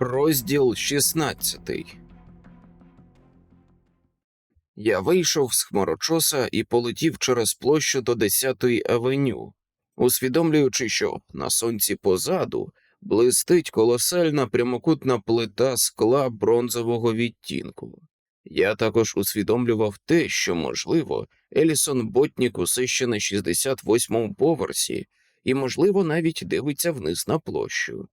Розділ 16 Я вийшов з хмарочоса і полетів через площу до 10-ї авеню, усвідомлюючи, що на сонці позаду блистить колосальна прямокутна плита скла бронзового відтінку. Я також усвідомлював те, що, можливо, Елісон Ботнік усе ще на 68-му поверсі, і, можливо, навіть дивиться вниз на площу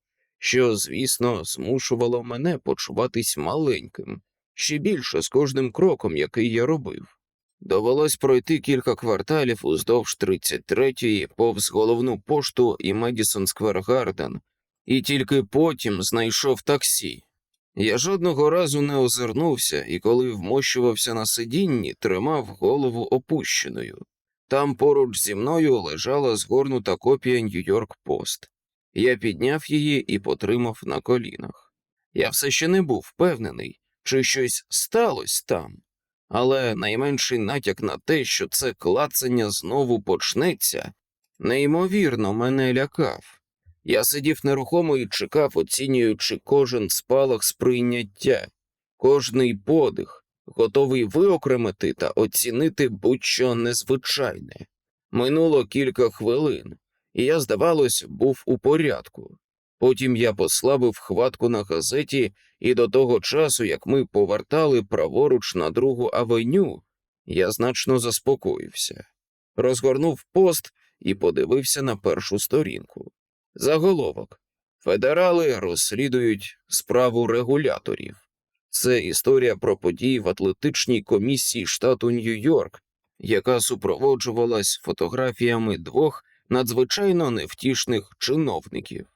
що, звісно, змушувало мене почуватись маленьким, ще більше з кожним кроком, який я робив. Довелось пройти кілька кварталів уздовж 33-ї повз головну пошту і Медісон Сквер Гарден, і тільки потім знайшов таксі. Я жодного разу не озирнувся і, коли вмощувався на сидінні, тримав голову опущеною. Там поруч зі мною лежала згорнута копія Нью-Йорк Пост. Я підняв її і потримав на колінах. Я все ще не був впевнений, чи щось сталося там, але найменший натяк на те, що це клацання знову почнеться, неймовірно мене лякав. Я сидів нерухомо і чекав, оцінюючи кожен спалах сприйняття, кожний подих, готовий виокремити та оцінити будь-що незвичайне. Минуло кілька хвилин і я, здавалось, був у порядку. Потім я послабив хватку на газеті, і до того часу, як ми повертали праворуч на другу авеню, я значно заспокоївся, розгорнув пост і подивився на першу сторінку. Заголовок Федерали розслідують справу регуляторів. Це історія про події в атлетичній комісії штату Нью-Йорк, яка супроводжувалась фотографіями двох надзвичайно невтішних чиновників.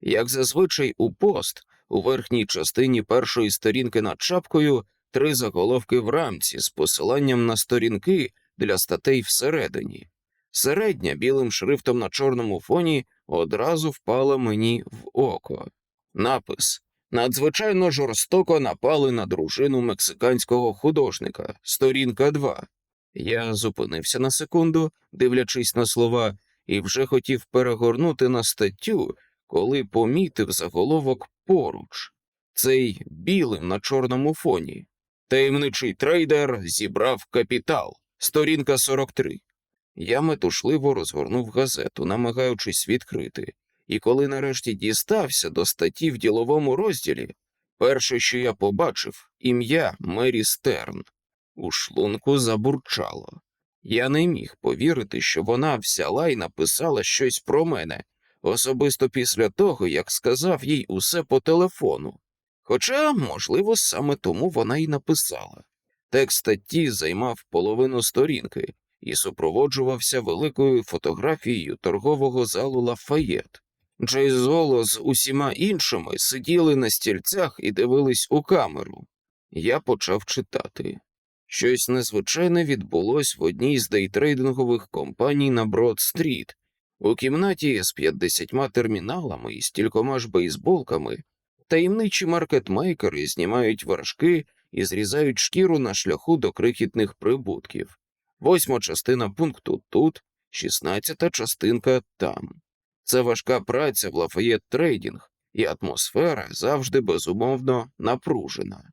Як зазвичай у пост, у верхній частині першої сторінки над чапкою три заголовки в рамці з посиланням на сторінки для статей всередині. Середня білим шрифтом на чорному фоні одразу впала мені в око. Напис Надзвичайно жорстоко напали на дружину мексиканського художника, сторінка 2. Я зупинився на секунду, дивлячись на слова, і вже хотів перегорнути на статтю, коли помітив заголовок поруч цей білим на чорному фоні. Таємничий трейдер зібрав капітал, сторінка 43. Я метушливо розгорнув газету, намагаючись відкрити, і коли нарешті дістався до статті в діловому розділі, перше, що я побачив, ім'я Мері Стерн. У шлунку забурчало. Я не міг повірити, що вона взяла і написала щось про мене, особисто після того, як сказав їй усе по телефону. Хоча, можливо, саме тому вона й написала. Текст статті займав половину сторінки і супроводжувався великою фотографією торгового залу Лафаєт. Джей Золо з усіма іншими сиділи на стільцях і дивились у камеру. Я почав читати. Щось незвичайне відбулось в одній з дейтрейдингових компаній на Брод-стріт. У кімнаті з 50 терміналами і стількома ж бейсболками таємничі маркетмейкери знімають вершки і зрізають шкіру на шляху до крихітних прибутків. Восьма частина пункту тут, шістнадцята частинка там. Це важка праця в Лафаєт Трейдінг, і атмосфера завжди безумовно напружена.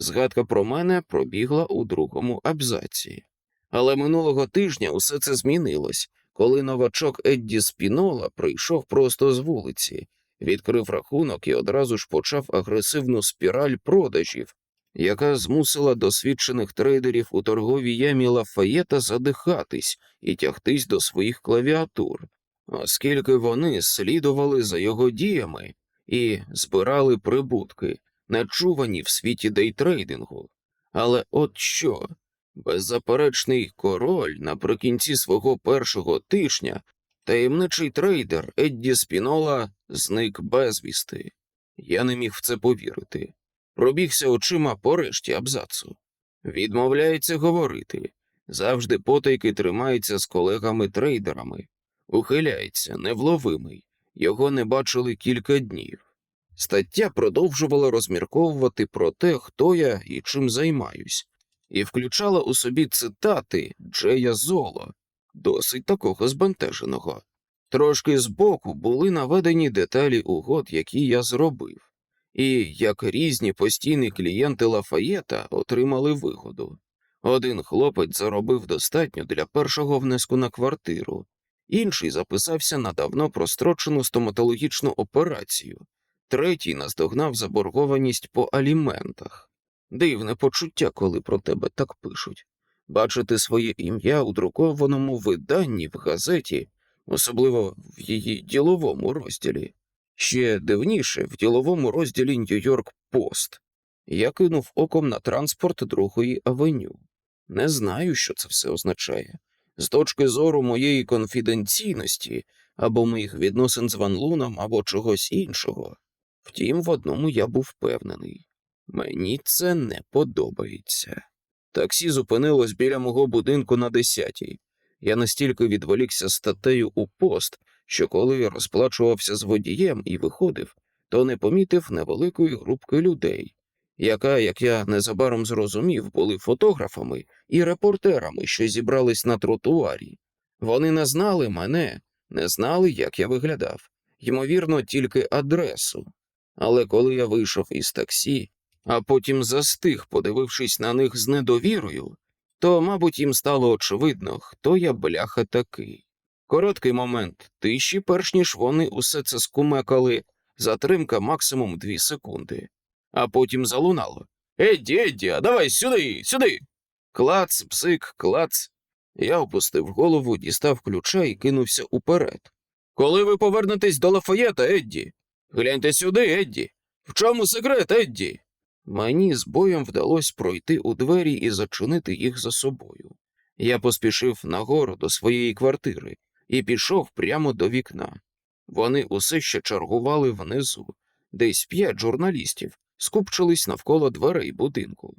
Згадка про мене пробігла у другому абзаці. Але минулого тижня усе це змінилось, коли новачок Едді Спінола прийшов просто з вулиці, відкрив рахунок і одразу ж почав агресивну спіраль продажів, яка змусила досвідчених трейдерів у торговій ямі Лафаєта задихатись і тягтись до своїх клавіатур, оскільки вони слідували за його діями і збирали прибутки нечувані в світі дейтрейдингу. Але от що? Беззаперечний король наприкінці свого першого тижня, таємничий трейдер Едді Спінола зник безвісти. Я не міг в це повірити. Пробігся очима по решті абзацу. Відмовляється говорити, завжди потайки тримається з колегами-трейдерами, ухиляється, невловимий, його не бачили кілька днів. Стаття продовжувала розмірковувати про те, хто я і чим займаюсь, і включала у собі цитати Джея Золо, досить такого збентеженого. Трошки збоку були наведені деталі угод, які я зробив, і як різні постійні клієнти Лафаєта отримали вигоду. Один хлопець заробив достатньо для першого внеску на квартиру, інший записався на давно прострочену стоматологічну операцію, третій наздогнав заборгованість по аліментах. Дивне почуття, коли про тебе так пишуть. Бачити своє ім'я у друкованому виданні в газеті, особливо в її діловому розділі. Ще дивніше в діловому розділі Нью-Йорк Пост. Я кинув оком на транспорт другої авеню. Не знаю, що це все означає. З точки зору моєї конфіденційності або моїх відносин з Ван Луном, або чогось іншого. Втім, в одному я був впевнений. Мені це не подобається. Таксі зупинилось біля мого будинку на десятій. Я настільки відволікся статтею у пост, що коли розплачувався з водієм і виходив, то не помітив невеликої групки людей, яка, як я незабаром зрозумів, були фотографами і репортерами, що зібрались на тротуарі. Вони не знали мене, не знали, як я виглядав, ймовірно, тільки адресу. Але коли я вийшов із таксі, а потім застиг, подивившись на них з недовірою, то, мабуть, їм стало очевидно, хто я бляха такий. Короткий момент тиші, перш ніж вони усе це скумекали, затримка максимум дві секунди, а потім залунало. Едді, Едді, а давай сюди, сюди. Клац, псик, клац. Я опустив голову, дістав ключа і кинувся уперед. Коли ви повернетесь до Лафаєта, Едді? Гляньте сюди, Едді. В чому секрет, Едді? Мені з боєм вдалося пройти у двері і зачинити їх за собою. Я поспішив нагору до своєї квартири і пішов прямо до вікна. Вони усе ще чергували внизу, десь п'ять журналістів скупчились навколо дверей будинку.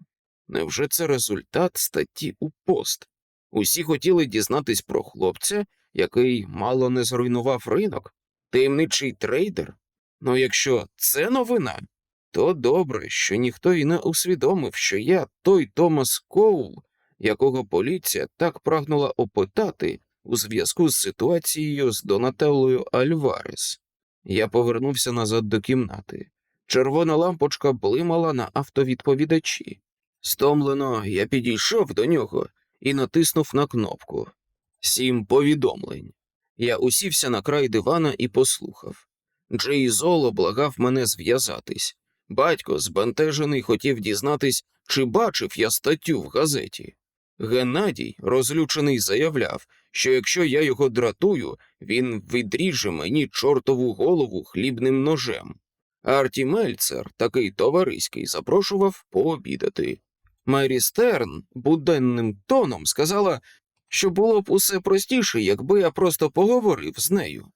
Невже це результат статті у пост? Усі хотіли дізнатись про хлопця, який мало не зруйнував ринок, таємничий трейдер. Ну якщо це новина, то добре, що ніхто й не усвідомив, що я той Томас Коул, якого поліція так прагнула опитати у зв'язку з ситуацією з Донателлою Альварес. Я повернувся назад до кімнати. Червона лампочка блимала на автовідповідачі. Стомлено я підійшов до нього і натиснув на кнопку. Сім повідомлень. Я усівся на край дивана і послухав. Джей Золо благав мене зв'язатись. Батько, збентежений, хотів дізнатись, чи бачив я статтю в газеті. Геннадій, розлючений, заявляв, що якщо я його дратую, він відріже мені чортову голову хлібним ножем. Арті Мельцер, такий товариський, запрошував пообідати. Мері Стерн буденним тоном сказала, що було б усе простіше, якби я просто поговорив з нею.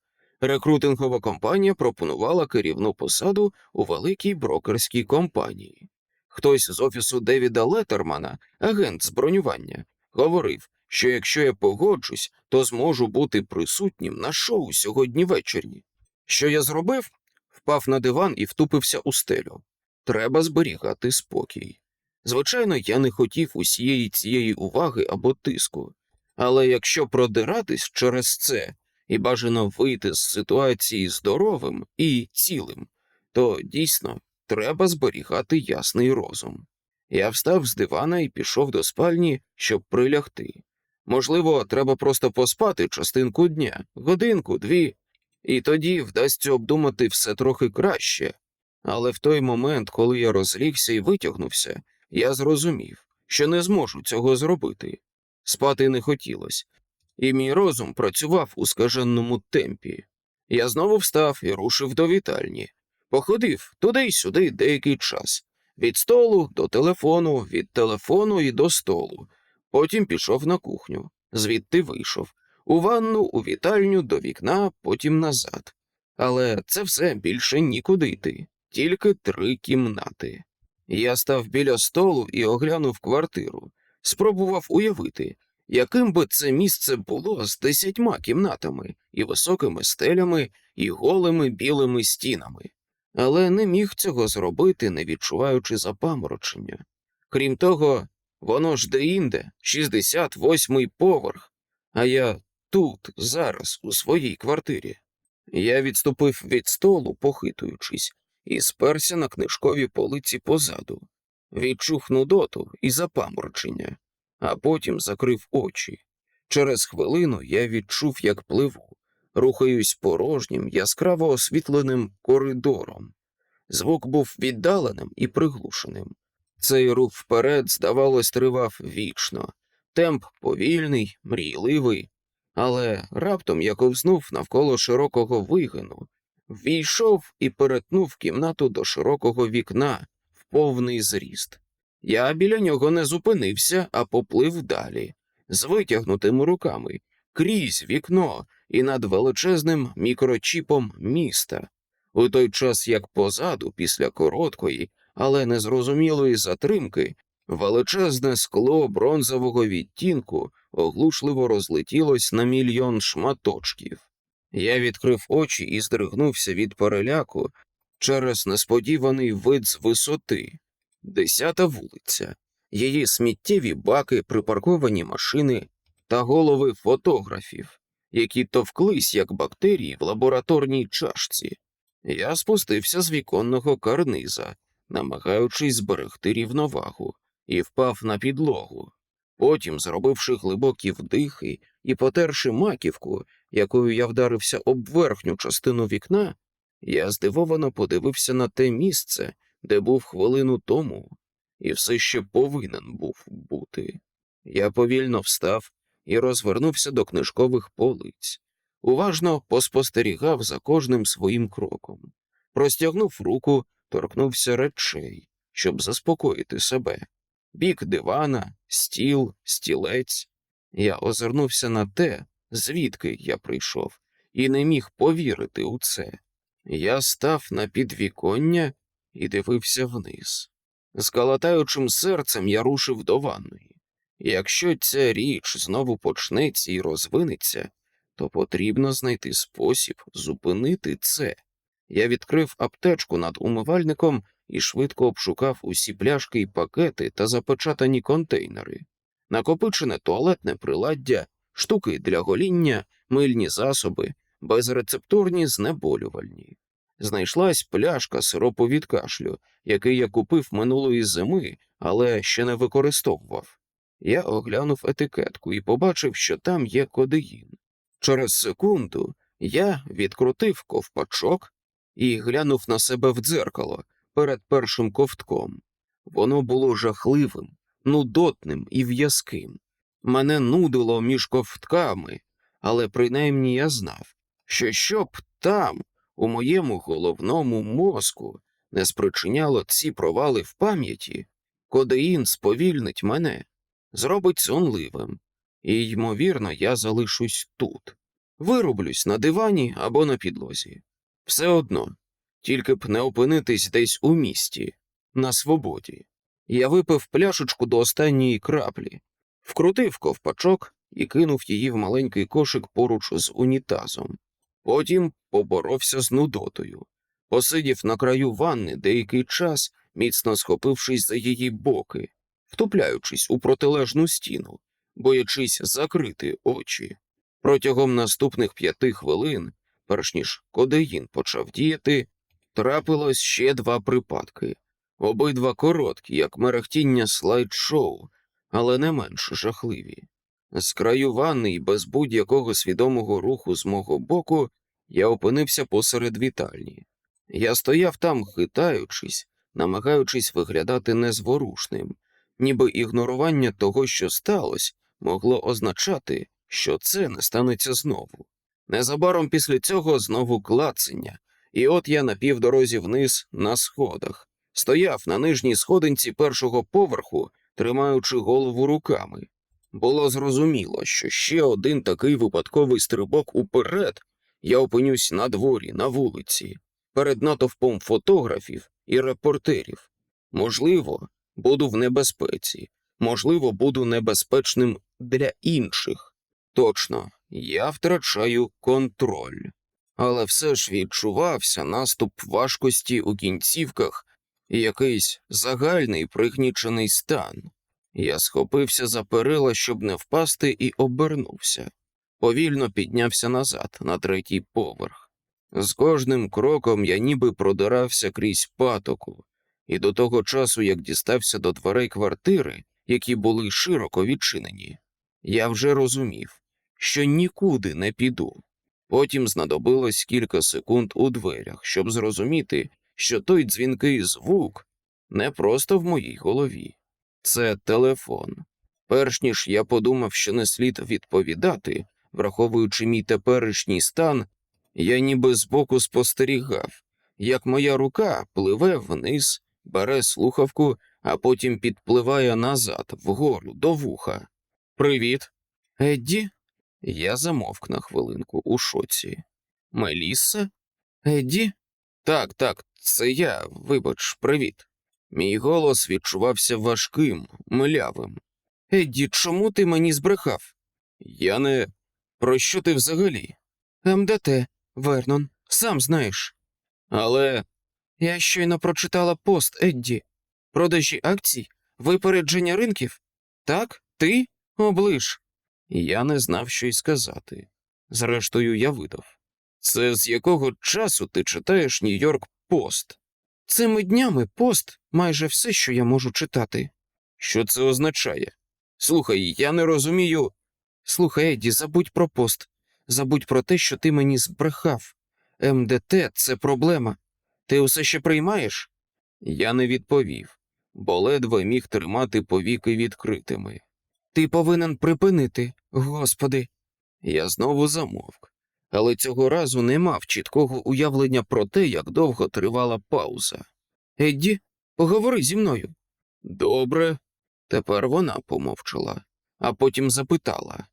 Рекрутингова компанія пропонувала керівну посаду у великій брокерській компанії. Хтось з офісу Девіда Леттермана, агент з бронювання, говорив, що якщо я погоджусь, то зможу бути присутнім на шоу сьогодні ввечері. Що я зробив? Впав на диван і втупився у стелю. Треба зберігати спокій. Звичайно, я не хотів усієї цієї уваги або тиску, але якщо продиратись через це і бажано вийти з ситуації здоровим і цілим, то дійсно треба зберігати ясний розум. Я встав з дивана і пішов до спальні, щоб прилягти. Можливо, треба просто поспати частинку дня, годинку, дві, і тоді вдасться обдумати все трохи краще. Але в той момент, коли я розлігся і витягнувся, я зрозумів, що не зможу цього зробити. Спати не хотілося, і мій розум працював у скаженому темпі. Я знову встав і рушив до вітальні. Походив туди й сюди деякий час від столу до телефону, від телефону і до столу. Потім пішов на кухню, звідти вийшов, у ванну, у вітальню, до вікна, потім назад. Але це все більше нікуди йти, тільки три кімнати. Я став біля столу і оглянув квартиру, спробував уявити, яким би це місце було з десятьма кімнатами, і високими стелями, і голими білими стінами, але не міг цього зробити, не відчуваючи запаморочення. Крім того, воно ж де-інде, 68-й поверх, а я тут, зараз, у своїй квартирі. Я відступив від столу, похитуючись, і сперся на книжкові полиці позаду, відчув нудоту і запаморчення, а потім закрив очі. Через хвилину я відчув, як пливу, рухаюсь порожнім, яскраво освітленим коридором. Звук був віддаленим і приглушеним. Цей рух вперед, здавалось, тривав вічно, темп повільний, мрійливий, але раптом я ковзнув навколо широкого вигину, ввійшов і перетнув кімнату до широкого вікна в повний зріст. Я біля нього не зупинився, а поплив далі, з витягнутими руками, крізь вікно і над величезним мікрочіпом міста, у той час як позаду, після короткої, але незрозумілої затримки, величезне скло бронзового відтінку оглушливо розлетілось на мільйон шматочків. Я відкрив очі і здригнувся від переляку через несподіваний вид з висоти. Десята вулиця, її сміттєві баки, припарковані машини та голови фотографів, які товклись як бактерії в лабораторній чашці. Я спустився з віконного карниза, намагаючись зберегти рівновагу, і впав на підлогу. Потім, зробивши глибокі вдихи і потерши маківку, якою я вдарився об верхню частину вікна, я здивовано подивився на те місце, де був хвилину тому, і все ще повинен був бути. Я повільно встав і розвернувся до книжкових полиць, уважно поспостерігав за кожним своїм кроком, простягнув руку, торкнувся речей, щоб заспокоїти себе. Бік дивана, стіл, стілець. Я озирнувся на те, звідки я прийшов, і не міг повірити у це. Я став на підвіконня і дивився вниз. З калатаючим серцем я рушив до ванної. Якщо ця річ знову почнеться і розвинеться, то потрібно знайти спосіб зупинити це. Я відкрив аптечку над умивальником і швидко обшукав усі пляшки і пакети та запечатані контейнери, накопичене туалетне приладдя, штуки для гоління, мильні засоби, безрецептурні знеболювальні. Знайшлась пляшка сиропу від кашлю, який я купив минулої зими, але ще не використовував. Я оглянув етикетку і побачив, що там є кодеїн. Через секунду я відкрутив ковпачок і глянув на себе в дзеркало перед першим ковтком. Воно було жахливим, нудотним і в'язким. Мене нудило між ковтками, але принаймні я знав, що щоб там, у моєму головному мозку, не спричиняло ці провали в пам'яті, кодеїн сповільнить мене, зробить сонливим, і, ймовірно, я залишусь тут, вирублюсь на дивані або на підлозі. Все одно, тільки б не опинитись десь у місті, на свободі. Я випив пляшечку до останньої краплі, вкрутив ковпачок і кинув її в маленький кошик поруч з унітазом. Потім поборовся з нудотою, посидів на краю ванни деякий час, міцно схопившись за її боки, втупляючись у протилежну стіну, боячись закрити очі. Протягом наступних п'яти хвилин, перш ніж кодеїн почав діяти, трапилось ще два припадки, обидва короткі, як мерехтіння слайд-шоу, але не менш жахливі. З краю і без будь-якого свідомого руху з мого боку я опинився посеред вітальні. Я стояв там, хитаючись, намагаючись виглядати незворушним, ніби ігнорування того, що сталося, могло означати, що це не станеться знову. Незабаром після цього знову клацання, і от я на півдорозі вниз на сходах, стояв на нижній сходинці першого поверху, тримаючи голову руками. Було зрозуміло, що ще один такий випадковий стрибок уперед я опинюсь на дворі, на вулиці, перед натовпом фотографів і репортерів. Можливо, буду в небезпеці, можливо, буду небезпечним для інших. Точно, я втрачаю контроль. Але все ж відчувався наступ важкості у кінцівках і якийсь загальний пригнічений стан. Я схопився за перила, щоб не впасти, і обернувся. Повільно піднявся назад, на третій поверх. З кожним кроком я ніби продирався крізь патоку, і до того часу, як дістався до дверей квартири, які були широко відчинені, я вже розумів, що нікуди не піду. Потім знадобилось кілька секунд у дверях, щоб зрозуміти, що той дзвінкий звук не просто в моїй голові, це телефон. Перш ніж я подумав, що не слід відповідати, враховуючи мій теперішній стан, я ніби збоку спостерігав, як моя рука пливе вниз, бере слухавку, а потім підпливає назад, вгору, до вуха. Привіт, Едді? Я замовк на хвилинку у шоці. Мелісса? Едді? Так, так, це я, вибач, привіт. Мій голос відчувався важким, млявим. Едді, чому ти мені збрехав? Я не. Про що ти взагалі? МДТ, Вернон, сам знаєш. Але я щойно прочитала пост Едді. Продажі акцій, випередження ринків. Так, ти оближ. Я не знав, що й сказати. Зрештою, я видав. Це з якого часу ти читаєш Нью-Йорк Пост? Цими днями пост майже все, що я можу читати. Що це означає? Слухай, я не розумію. Слухай, Еді, забудь про пост. Забудь про те, що ти мені збрехав. МДТ це проблема. Ти усе ще приймаєш? Я не відповів, бо ледве міг тримати повіки відкритими. Ти повинен припинити, господи. Я знову замовк, але цього разу не мав чіткого уявлення про те, як довго тривала пауза. Едді, поговори зі мною. Добре. Тепер вона помовчала, а потім запитала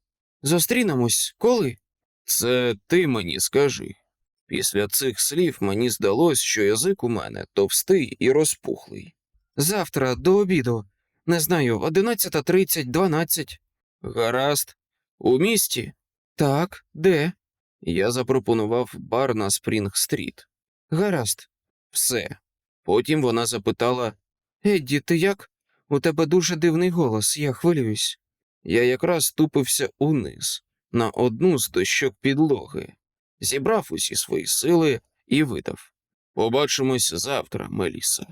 Зустрінемось коли? Це ти мені скажи. Після цих слів мені здалось, що язик у мене товстий і розпухлий. Завтра до обіду. Не знаю, 11.30, 12. Гаразд. У місті? Так, де? Я запропонував бар на Спрінг-стріт. Гаразд. Все. Потім вона запитала Едді, ти як? У тебе дуже дивний голос, я хвилююсь. Я якраз ступився униз, на одну з дощок підлоги, зібрав усі свої сили і видав Побачимось завтра, Меліса.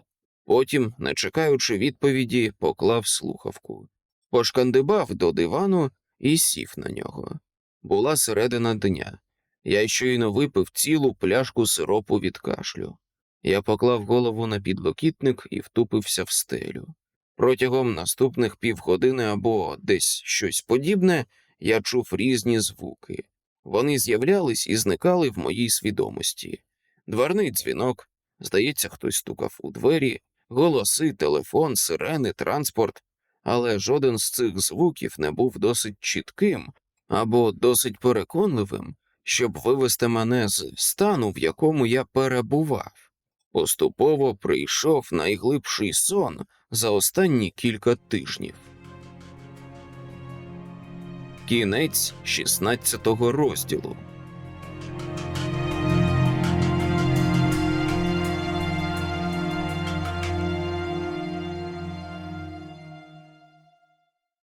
Потім, не чекаючи відповіді, поклав слухавку, пошкандибав до дивану і сів на нього. Була середина дня. Я щойно випив цілу пляшку сиропу від кашлю. Я поклав голову на підлокітник і втупився в стелю. Протягом наступних півгодини або десь щось подібне я чув різні звуки. Вони з'являлись і зникали в моїй свідомості. Дверний дзвінок, здається, хтось стукав у двері, голоси, телефон, сирени, транспорт, але жоден з цих звуків не був досить чітким або досить переконливим, щоб вивести мене з стану, в якому я перебував. Поступово прийшов найглибший сон за останні кілька тижнів. Кінець 16 розділу.